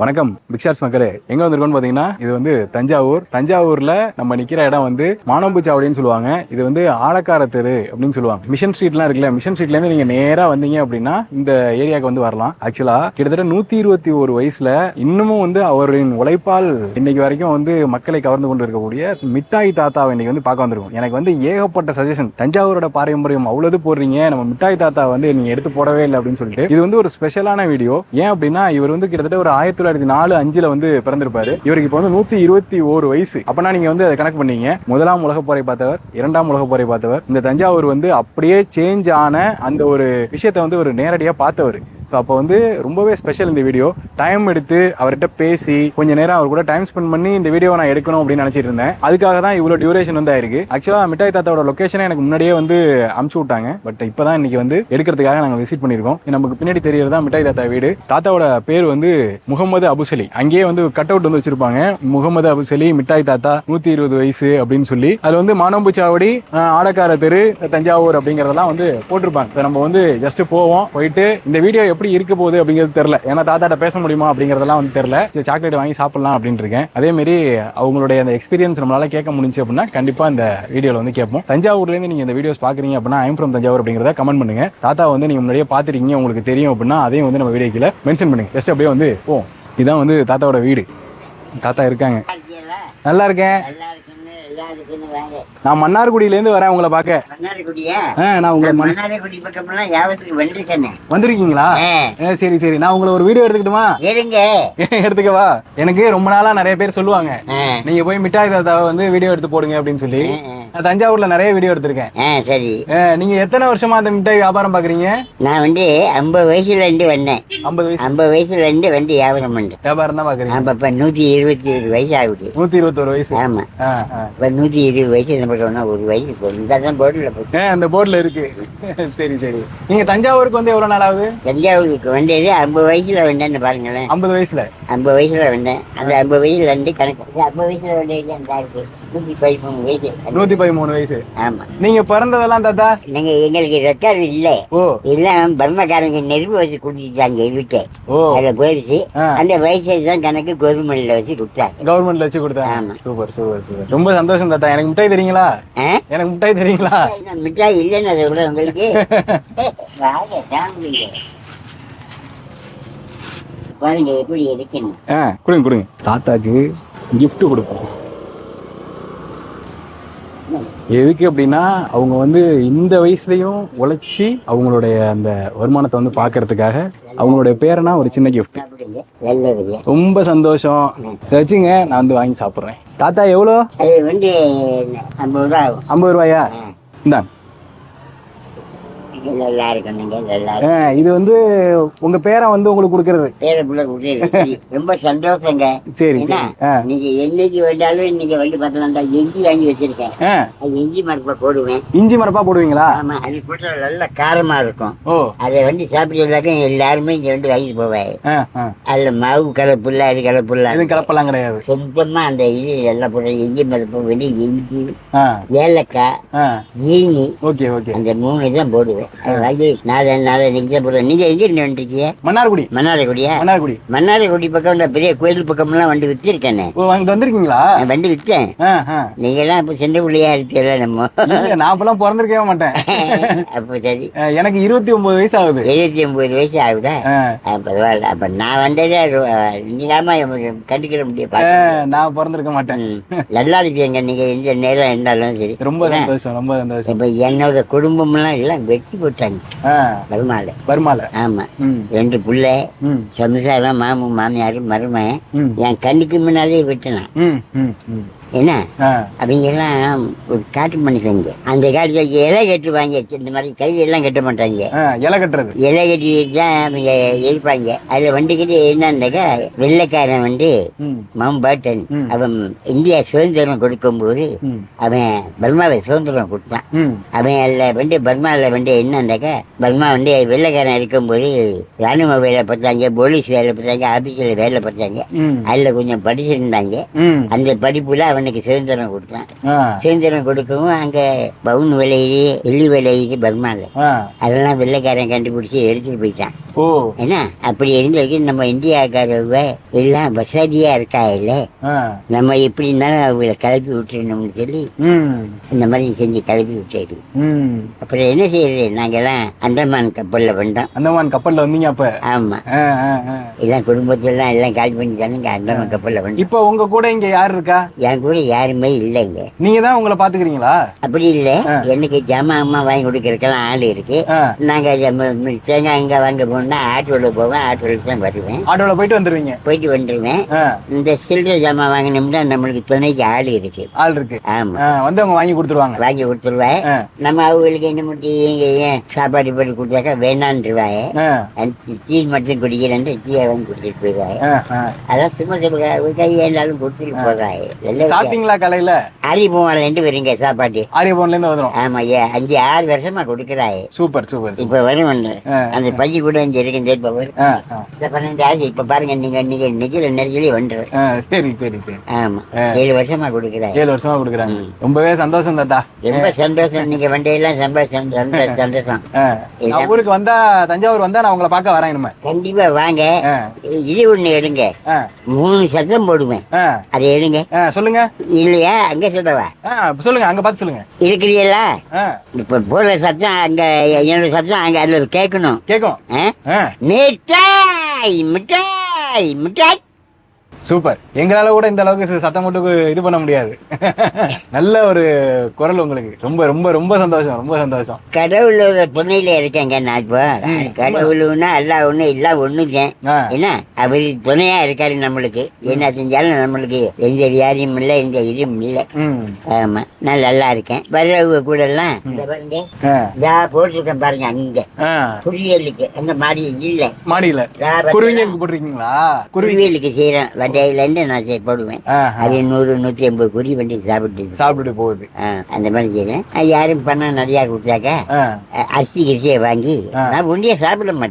வணக்கம் பிக்சார்ஸ் மக்களே. எங்க வந்திருக்கோம்னு பாத்தீங்கன்னா இது வந்து தஞ்சாவூர். தஞ்சாவூர்ல நம்ம நிக்கிற இடம் வந்து மானம்பு சாவடின்னு சொல்லுவாங்க. இது வந்து ஆலக்கார தெரு அப்படின்னு சொல்லுவாங்க. மிஷன் ஸ்ட்ரீட்லாம் இருக்குல்ல மிஷன் ஸ்ட்ரீட்ல இருந்து நீங்க நேரா வந்தீங்க அப்படின்னா இந்த ஏரியாவுக்கு வந்து வரலாம். ஆக்சுவலா கிட்டத்தட்ட நூத்தி இருபத்தி ஒரு வயசுல இன்னமும் வந்து அவரின் உழைப்பால் இன்னைக்கு வரைக்கும் வந்து மக்களை கவர்ந்து கொண்டு இருக்கக்கூடிய மிட்டாய் தாத்தாவை இன்னைக்கு வந்து பார்க்க வந்திருக்கும். எனக்கு வந்து ஏகப்பட்ட சஜஷன் தஞ்சாவூரோட பாரம்பரியம் அவ்வளவு போடுறீங்க. நம்ம மிட்டாய் தாத்தா வந்து நீங்க எடுத்து போடவே இல்லை அப்படின்னு சொல்லிட்டு. இது வந்து ஒரு ஸ்பெஷலான வீடியோ ஏன் அப்படின்னா இவர் வந்து கிட்டத்தட்ட ஒரு ஆயிரத்தி தொள்ளாயிரத்தி நாலு அஞ்சுல வந்து பிறந்திருப்பாரு. இவருக்கு இப்போ வந்து நூத்தி இருபத்தி ஒரு வயசு. அப்பனா நீங்க வந்து அதை கணக்கு பண்ணீங்க. முதலாம் உலக போரை பார்த்தவர் இரண்டாம் உலக போரை பார்த்தவர். இந்த தஞ்சாவூர் வந்து அப்படியே சேஞ்ச் ஆன அந்த ஒரு விஷயத்தை வந்து ஒரு நேரடியா பார்த்தவர். ஸோ அப்போ வந்து ரொம்பவே ஸ்பெஷல் இந்த வீடியோ டைம் எடுத்து அவர்கிட்ட பேசி கொஞ்ச நேரம் அவர் கூட டைம் ஸ்பெண்ட் பண்ணி இந்த வீடியோ நான் எடுக்கணும் அப்படின்னு நினச்சிட்டு இருந்தேன். அதுக்காக தான் இவ்வளோ டியூரேஷன் வந்து ஆயிருக்கு. ஆக்சுவலாக மிட்டாய் தாத்தாவோட லொக்கேஷனை எனக்கு முன்னாடியே வந்து அமுச்சு விட்டாங்க. பட் இப்போ தான் இன்னைக்கு வந்து எடுக்கிறதுக்காக நாங்கள் விசிட் பண்ணியிருக்கோம். நமக்கு பின்னாடி தெரியறது தான் மிட்டாய் தாத்தா வீடு. தாத்தாவோட பேர் வந்து முகமது அபுசலி. அங்கேயே வந்து கட் அவுட் வந்து வச்சிருப்பாங்க. முகமது அபுசலி மிட்டாய் தாத்தா நூற்றி இருபது வயசு அப்படின்னு சொல்லி. அது வந்து மானம்பு ஆடக்கார தெரு தஞ்சாவூர் அப்படிங்கிறதெல்லாம் வந்து போட்டிருப்பாங்க. நம்ம வந்து ஜஸ்ட் போவோம். போயிட்டு இந்த வீடியோ எப்படி இருக்க போகுது அப்படிங்கிறது தெரியல. ஏன்னா தாத்தாட்ட பேச முடியுமா அப்படிங்கறதெல்லாம் வந்து தெரியல. சாக்லேட் வாங்கி சாப்பிடலாம் அப்படின்னு இருக்கேன். அதே மாதிரி அவங்களுடைய அந்த எக்ஸ்பீரியன்ஸ் நம்மளால கேட்க முடிஞ்சு அப்படின்னா கண்டிப்பா இந்த வீடியோல வந்து கேட்போம். தஞ்சாவூர்ல இருந்து நீங்க இந்த வீடியோஸ் பாக்குறீங்க அப்படின்னா ஐம் ஃப்ரம் தஞ்சாவூர் அப்படிங்கறத கமெண்ட் பண்ணுங்க. தாத்தா வந்து நீங்க முன்னாடியே பாத்துருக்கீங்க உங்களுக்கு தெரியும் அப்படின்னா அதையும் வந்து நம்ம வீடியோ கீழே மென்ஷன் பண்ணுங்க. ஜஸ்ட் அப்படியே வந்து போவோம் இதான் வந்து தாத்தாவோட வீடு. தாத்தா இருக்காங்க? நல்லா இருக்கேன். நான் மன்னார்குடியில இருந்து வரேன் உங்களை பார்க்க. மன்னார்குடியா? நான் உங்களை மன்- மன்னார்குடி பக்கம்லாம் யாவத்துக்கு வந்திருக்கேனே. வந்திருக்கீங்களா? சரி சரி. நான் உங்களை ஒரு வீடியோ எடுத்துக்கிட்டுமா? இருங்க. எடுத்துக்கவா எனக்கு ரொம்ப நாளா நிறைய பேர் சொல்லுவாங்க. ஆ, நீங்க போய் மிட்டாய் தாத்தாவை வந்து வீடியோ எடுத்து போடுங்க அப்படின்னு சொல்லி. நான் தஞ்சாவூர்ல நிறைய வீடியோ எடுத்திருக்கேன். ஆ, சரி. நீங்க எத்தனை வருஷமா அந்த மிட்டாய் வியாபாரம் பாக்குறீங்க? நான் வந்து ஐம்பது வயசுல இருந்து வந்தேன். ஐம்பது வயசு. ஐம்பது வயசுல இருந்து வந்து வியாபாரம் பண்றேன். வியாபாரம் தான் பாக்குறீங்க? அப்ப இப்ப நூத்தி இருபத்தி ஒரு வயசு ஆகுது. நூத்தி இருபத்தொரு வயசு. ஆமா. இப்ப நூத்தி இருபது வயசு என்ன பண்ணுறோம்னா ஒரு வயசு இதான் போர்டுல அந்த போர்டுல இருக்கு. சரி சரி. நீங்க தஞ்சாவூருக்கு வந்து எவ்வளவு நாள் ஆகுது? தஞ்சாவூருக்கு வந்தது ஐம்பது வயசுல வந்தேன்னு பாருங்களேன். ஐம்பது வயசுல. ஐம்பது வயசுல வந்தேன். அந்த ஐம்பது வயசுல இருந்து கணக்கு ஐம்பது வயசுல இருக்கு நூத்தி பதிமூணு வயசு. நூத்தி பதிமூணு வயசு. ஆமா. நீங்க பிறந்ததெல்லாம் தாத்தா? நீங்க எங்களுக்கு ரெக்கார்டு இல்ல. ஓ. எல்லாம் பர்மக்காரங்க நெருப்பு வச்சு குடிச்சிட்டாங்க வீட்டை ஓ. அதுல போயிருச்சு. அந்த வயசு தான் கணக்கு கோதுமையில வச்சு கொடுத்தாங்க கவர்மெண்ட்ல வச்சு கொடுத்தாங்க ஆமா. Super super super. ரொம்ப சந்தோஷம் தாத்தா. எனக்கு மிட்டாய் தெரியுங்களா? எனக்கு மிட்டாய் தெரியுங்களா மிட்டாய் இல்லைன்னு அதை விட உங்களுக்கு. பாருங்க எப்படி இருக்குன்னு ஆ கொடுங்க கொடுங்க. தாத்தாக்கு gift கொடுப்போம். எதுக்கு அப்படின்னா அவங்க வந்து இந்த வயசுலயும் உழைச்சி அவங்களுடைய அந்த வருமானத்தை வந்து பார்க்கறதுக்காக அவங்களுடைய பேரனா ஒரு சின்ன நல்லதுங்க. ரொம்ப சந்தோஷம். இதை வச்சுங்க நான் வந்து வாங்கி சாப்பிட்றேன். தாத்தா எவ்வளோ? அது வந்து ஐம்பது ரூபா ஆகும். ஐம்பது ரூபாயா? இந்தாங்க. இது நல்லா ஆ, இது வந்து உங்க பேரன் வந்து உங்களுக்கு கொடுக்கறது. பேர புள்ள கொடுத்து ரொம்ப சந்தோஷங்க. சரி? சரி. ஆ. நீங்க என்னைக்கு வந்தாலும் இன்னைக்கு வந்து பார்த்தலாம்டா எஞ்சி வாங்கி வச்சிருக்கேன். ஆ. அது எஞ்சி மரப்ப போடுவேன். இஞ்சி மரப்பா போடுவீங்களா? ஆமா அது போட்டா நல்ல காரமா இருக்கும். ஓ. அதை வந்து சாப்பிட்றதுக்கும் எல்லாருமே இங்க வந்து வாங்கிட்டு போவேன் ஆ ஆ. அதுல மாவு கலப்புள்ள அது கலப்புள்ள எதுவும் கலப்பெல்லாம் கிடையாது. சுத்தமா அந்த இது எல்லாம் போடுற எஞ்சி மரப்பு வெளி எஞ்சி ஆ. ஏலக்காய் ஆ. ஜீனி ஓகே ஓகே. அந்த மூணு தான் போடுவேன். நீங்க எங்க இருந்து வந்துருக்கீங்க? மன்னார்குடி. மன்னார்குடியா மன்னார்குடி. மன்னார்குடி பக்கம் இந்த பெரிய கோயில் பக்கம்லாம் வந்து வித்திருக்கேனே. ஓ அங்கிட்டு வந்திருக்கீங்களா? வண்டி ஆ நீங்க எல்லாம் இப்ப சின்ன பிள்ளையா இருக்கல நம்ம நான் அப்பெல்லாம் பிறந்திருக்கவே மாட்டேன். அப்ப சரி. ஆ, எனக்கு இருபத்தி ஒன்பது வயசு ஆகுது. எழுபத்தி ஒன்பது வயசு ஆகுதா? பரவாயில்ல. அப்ப நான் வந்ததே நீங்காம கண்டுக்கிற முடியும் நான் பிறந்திருக்க மாட்டேன். நல்லா இருக்கீங்க. நீங்க எந்த நேரம் இருந்தாலும் சரி. ரொம்ப சந்தோஷம் ரொம்ப சந்தோஷம். இப்ப என்னோட குடும்பம்லாம் எல்லாம் வெட்டி போட்டாங்க. ஆ. வருமால வருமால ஆமா. ரெண்டு புள்ள சம்சாரம் மாமு மாமியார் மருமன் என் கண்ணுக்கு முன்னாலே விட்டுனான். ம். என்ன? எல்லாம் ஒரு காட்டு மனுஷங்க. அந்த காலத்துல இலை கட்டுவாங்க இந்த மாதிரி கையில எல்லாம் கட்ட மாட்டாங்க. இலை கட்டுறது. இலை கட்டி தான் அவங்க இருப்பாங்க அதுல வந்துக்கிட்டு என்னன்னாக்கா வெள்ளைக்காரன் வந்து ம். மவுண்ட் பேட்டன் ம். அவன் இந்தியா சுதந்திரம் கொடுக்கும்போது அவன் பர்மாவை சுதந்திரம் கொடுத்தான். அவன் அதில் வந்து பர்மாவில் வந்து என்னன்னாக்கா பர்மா வந்து வெள்ளைக்காரன் இருக்கும்போது ராணுவ வேலை பார்த்தாங்க போலீஸ் வேலை பார்த்தாங்க ஆபீஸில் வேலை பார்த்தாங்க. அதில் கொஞ்சம் படிச்சிருந்தாங்க. அந்த படிப்புல அவனுக்கு சுதந்திரம் கொடுத்தான். சுதந்திரம் கொடுக்கவும் அங்க பவுன் விளையுது வெள்ளி விளையுது பர்மால ஆ. அதெல்லாம் வெள்ளைக்காரன் கண்டுபிடிச்சு எடுத்துட்டு போயிட்டான். ஓ. ஏன்னா அப்படி இருந்ததுக்கு நம்ம இந்தியாக்காரவ எல்லாம் வசதியா இருக்கா இல்ல. நம்ம எப்படி இருந்தாலும் அவங்கள கிளப்பி விட்டுறணும்னு சொல்லி இந்த மாதிரி செஞ்சு கிளப்பி விட்டாரு அப்புறம் என்ன செய்யறது? நாங்கெல்லாம் அந்தமான் கப்பல்ல வந்தோம். அந்தமான் கப்பல்ல வந்தீங்க அப்ப? ஆமா. எல்லாம் குடும்பத்திலாம் எல்லாம் காலி பண்ணிட்டாங்க. அந்தமான் கப்பல்ல வந்தோம். இப்ப உங்க கூட இங்க யார் இருக்கா? என் கூட யாருமே இல்லைங்க. நீங்க தான் உங்களை பாத்துக்கிறீங்களா? அப்படி இல்ல. எனக்கு ஜாமான் அம்மா வாங்கி கொடுக்கறதுக்கெல்லாம் ஆள் இருக்கு. நாங்க தேங்காய் இங்க வாங்க போனா ஆட்டோல போவேன் ஆட்டோல தான் வருவேன். ஆட்டோல போயிட்டு வந்துருவீங்க. போயிட்டு வந்துருவேன். ஆ, இந்த சில்லறை ஜாமான் வாங்கினோம்னா நம்மளுக்கு துணைக்கு ஆள் இருக்கு. ஆள் இருக்கு. ஆமா. ஆ, வந்து அவங்க வாங்கி கொடுத்துருவாங்க. வாங்கி கொடுத்துருவேன். ஆ. நம்ம அவங்களுக்கு என்ன முட்டி ஏன் சாப்பாடு போட்டு கொடுத்தாக்கா வேணான்ருவாங்க ஆ, டீ மட்டும் குடிக்கிறேன் டீயை வாங்கி கொடுத்துட்டு ஆ, ஆ. அதான் சும்மா சும்மா கை ஏண்டாலும் கொடுத்துட்டு போறாங்க சாப்பிட்டீங்களா காலையில? அரி போவான் ரெண்டு பேருங்க சாப்பாடு. ஆரியபவன்ல இருந்து வந்துரும் ஆமா ஏ அஞ்சு ஆறு வருஷமா கொடுக்குறாங்க சூப்பர் சூப்பர் சூப்பர். இப்ப வரும். ஆ. அந்த பஞ்சு கூட இந்த இப்ப வரும் ஆ, ஆ. இந்த பன்னெண்டு ஆச்சு இப்ப பாருங்க நீங்க நீங்க நெருஞ்சலி வந்துடும் ஆ, சரி சரி சரி. ஆமா. ஏழு வருஷமா கொடுக்குறாங்க ஏழு வருஷமா கொடுக்குறாங்க. ரொம்பவே சந்தோஷம் தாத்தா. ரொம்ப சந்தோஷம். நீங்க வண்டியெல்லாம் சந்தோஷம் சந்தோஷம். ஊருக்கு வந்தா தஞ்சாவூர் வந்தா நான் உங்களை பார்க்க வரேன் இனிமே. கண்டிப்பா வாங்க. இது ஒண்ணு எடுங்க. மூணு சத்தம் போடுவேன். அதை எடுங்க. சொல்லுங்க. இல்லையா? அங்க சொல்லவா? சொல்லுங்க அங்க பார்த்து சொல்லுங்க. இருக்கிறீங்களா இப்ப போடுற சத்தம் அங்க என்னோட சத்தம் அங்க அதுல கேட்கணும். கேக்கும் ஆ? ஆ, மிட்டாய் மிட்டாய் மிட்டாய் சூப்பர். எங்களால கூட இந்த அளவுக்கு சத்தம் போட்டு இது பண்ண முடியாது. நல்ல ஒரு குரல் உங்களுக்கு. ரொம்ப ரொம்ப ரொம்ப சந்தோஷம் ரொம்ப சந்தோஷம். கடவுளோட துணையில இருக்கேங்க நான் இப்போ. கடவுள்னா எல்லாம் ஒண்ணு எல்லாம் ஒண்ணுதான் ஆ, என்ன? அவர் துணையா இருக்காரு நம்மளுக்கு. என்ன செஞ்சாலும் நம்மளுக்கு எந்த வியாதியும் இல்லை எந்த இதுவும் இல்லை. ஆமா. நான் நல்லா இருக்கேன். வர்றவங்க கூட எல்லாம் போட்டிருக்கேன் பாருங்க அங்க. ஆ, புரியலுக்கு அந்த மாதிரி இல்ல. மாடியில. குருவிங்களுக்கு போட்டிருக்கீங்களா? குருவி. குருவியலுக்கு செய்யறேன். வண்டையில இருந்து நான் போடுவேன். அது நூறு நூத்தி ஐம்பது குருவி வண்டி சாப்பிட்டு சாப்பிட்டுட்டு போகுது. அந்த மாதிரி செய்யறேன் யாரும் பணம் நிறையா கொடுத்தாக்கா அரிசி கிரிசியை வாங்கி நான் ஒண்டியா சாப்பிட மாட்டேன்.